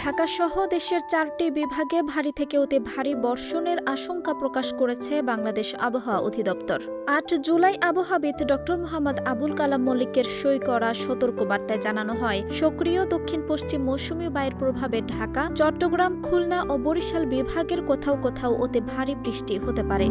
ঢাকা সহ দেশের চারটি বিভাগে ভারী থেকে অতি ভারী বর্ষণের আশঙ্কা প্রকাশ করেছে বাংলাদেশ আবহাওয়া অধিদপ্তর। আট জুলাই আবহাওয়াবিদ ডক্টর মোহাম্মদ আবুল কালাম মল্লিকের সই করা সতর্কবার্তায় জানানো হয়, সক্রিয় দক্ষিণ পশ্চিম মৌসুমী বায়ুর প্রভাবে ঢাকা, চট্টগ্রাম, খুলনা ও বরিশাল বিভাগের কোথাও কোথাও অতি ভারী বৃষ্টি হতে পারে।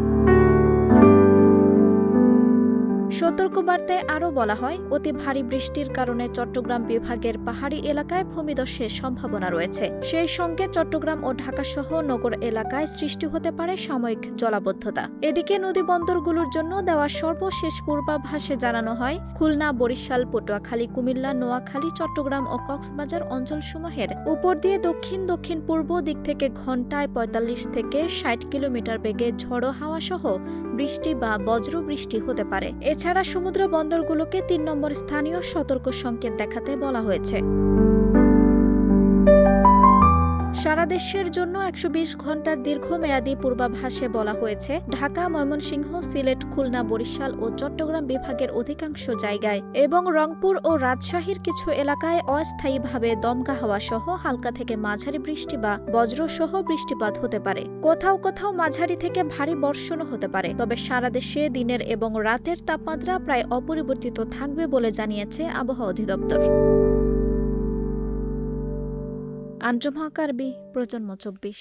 সতর্কবার্তায় আরও বলা হয়, অতি ভারী বৃষ্টির কারণে চট্টগ্রাম বিভাগের পাহাড়ি এলাকায় ভূমিধসের সম্ভাবনা রয়েছে। সেই সঙ্গে চট্টগ্রাম ও ঢাকাসহ নগর এলাকায় সৃষ্টি হতে পারে সাময়িক জলাবদ্ধতা। এদিকে নদী বন্দরগুলোর জন্য দেওয়া সর্বশেষ পূর্বাভাসে জানানো হয়, খুলনা, বরিশাল, পটুয়াখালী, কুমিল্লা, নোয়াখালী, চট্টগ্রাম ও কক্সবাজার অঞ্চলসমূহের উপর দিয়ে দক্ষিণ দক্ষিণ পূর্ব দিক থেকে ঘন্টায় পঁয়তাল্লিশ থেকে ষাট কিলোমিটার বেগে ঝড়ো হাওয়া সহ বৃষ্টি বা বজ্র বৃষ্টি হতে পারে। এছাড়া সমুদ্র বন্দরগুলোকে তিন নম্বর স্থানীয় সতর্ক সংকেত দেখাতে বলা হয়েছে। সারা দেশের জন্য একশো বিশ ঘণ্টার দীর্ঘমেয়াদী পূর্বাভাসে বলা হয়েছে, ঢাকা, ময়মনসিংহ, সিলেট, খুলনা, বরিশাল ও চট্টগ্রাম বিভাগের অধিকাংশ জায়গায় এবং রংপুর ও রাজশাহীর কিছু এলাকায় অস্থায়ীভাবে দমকা হাওয়া সহ হালকা থেকে মাঝারি বৃষ্টি বা বজ্রসহ বৃষ্টিপাত হতে পারে। কোথাও কোথাও মাঝারি থেকে ভারী বর্ষণও হতে পারে, তবে সারা দেশে দিনের এবং রাতের তাপমাত্রা প্রায় অপরিবর্তিত থাকবে বলে জানিয়েছে আবহাওয়া অধিদপ্তর। আঞ্জুম হক প্রজন্ম চব্বিশ।